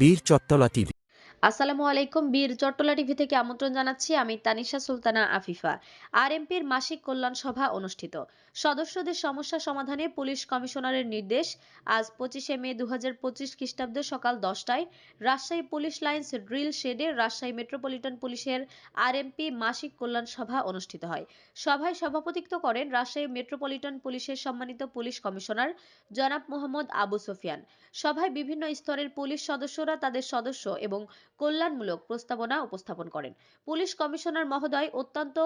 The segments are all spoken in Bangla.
বীর চত্তলা টিভি। আসসালামু আলাইকুম বীর চট্টলা টিভি থেকে আমন্ত্রণ জানাচ্ছি আমি তানিশা সুলতানা আফিফা। আরএমপির মাসিক কল্যাণ সভা অনুষ্ঠিত। সদস্যদের সমস্যা সমাধানে পুলিশ কমিশনারের নির্দেশ। আজ পঁচিশে মে দু পঁচিশ খ্রিস্টাব্দ সকাল দশটায় রাজশাহী পুলিশ লাইন্স ড্রিল শেডে রাজশাহী মেট্রোপলিটন পুলিশের আরএমপি মাসিক কল্যাণ সভা অনুষ্ঠিত হয়। সভায় সভাপতিত্ব করেন রাজশাহী মেট্রোপলিটন পুলিশের সম্মানিত পুলিশ কমিশনার জনাব মোহাম্মদ আবু সুফিয়ান। সভায় বিভিন্ন স্তরের পুলিশ সদস্যরা তাদের সদস্য এবং কল্যাণমূলক প্রস্তাবনা উপস্থাপন করেন। পুলিশ কমিশনার মহোদয় অত্যন্ত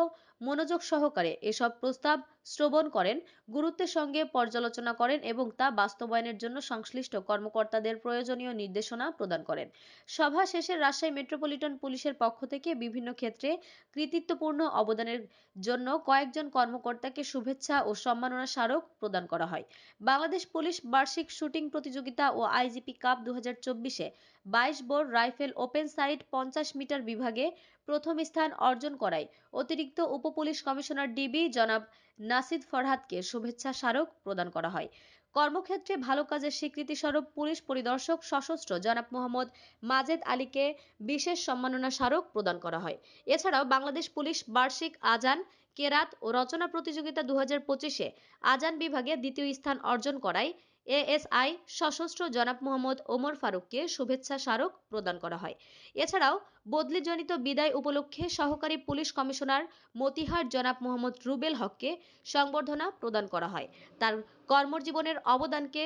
মনোযোগ সহকারে এসব প্রস্তাব শ্রবণ করেন, গুরুত্বের সঙ্গে পর্যালোচনা করেন এবং তা বাস্তবায়নের জন্য সংশ্লিষ্ট কর্মকর্তাদের প্রয়োজনীয় নির্দেশনা প্রদান করেন। সভা শেষে রাজশাহী মেট্রোপলিটন পুলিশের পক্ষ থেকে বিভিন্ন ক্ষেত্রে কৃতিত্বপূর্ণ অবদানের জন্য কয়েকজন কর্মকর্তাকে শুভেচ্ছা ও সম্মাননা স্মারক প্রদান করা হয়। বাংলাদেশ পুলিশ বার্ষিক শুটিং প্রতিযোগিতা ও আইজিপি কাপ দু হাজার চব্বিশে বাইশ বোর রাইফেল ওপেন সাইড পঞ্চাশ মিটার বিভাগে প্রথম স্থান অর্জন করায়। অতিরিক্ত উপ পুলিশ কমিশনার ডিবি জনাব নাসিদ ফরহাদকে শুভেচ্ছা স্মারক প্রদান করা হয়। কর্মক্ষেত্রে ভালো কাজের স্বীকৃতি স্বরূপ পুলিশ পরিদর্শক সশস্ত্র জনাব মোহাম্মদ মাজেদ আলীকে বিশেষ সম্মাননা স্মারক প্রদান করা হয়। এছাড়াও বাংলাদেশ পুলিশ বার্ষিক আজান, কেরাত ও রচনা প্রতিযোগিতা দু হাজার পঁচিশে আজান বিভাগে দ্বিতীয় স্থান অর্জন করায়। এএসআই সশস্ত্র জনাব মোহাম্মদ ওমর ফারুককে শুভেচ্ছা স্মারক প্রদান করা হয়। এছাড়াও বদলিজনিত বিদায় উপলক্ষে সহকারী পুলিশ কমিশনার মতিহার জনাব মোহাম্মদ রুবেল হককে সংবর্ধনা প্রদান করা হয়। তার কর্মজীবনের অবদানকে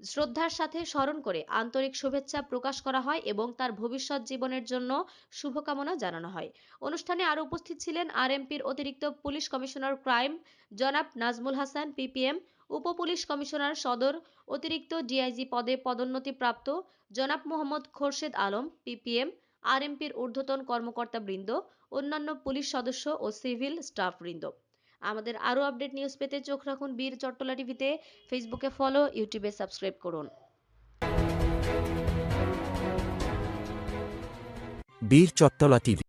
শ্রদ্ধার সাথে স্মরণ করে আন্তরিক শুভেচ্ছা প্রকাশ করা হয় এবং তার ভবিষ্যৎ জীবনের জন্য শুভকামনা জানানো হয়। অনুষ্ঠানে আরও উপস্থিত ছিলেন আরএমপির অতিরিক্ত পুলিশ কমিশনার ক্রাইম জনাব নাজমুল হাসান, পিপিএম উপ পুলিশ কমিশনার সদর, অতিরিক্ত ডিআইজি পদে পদোন্নতিপ্রাপ্ত জনাব মোহাম্মদ খোরশেদ আলম, পিপিএম, আরএমপির ঊর্ধ্বতন কর্মকর্তাবৃন্দ, অন্যান্য পুলিশ সদস্য ও সিভিল স্টাফবৃন্দ। আমাদের আরও আপডেট নিউজ পেতে চোখ রাখুন বীর চট্টলা টিভিতে। ফেসবুকে ফলো, ইউটিউবে সাবস্ক্রাইব করুন। বীর চত্তলা টিভি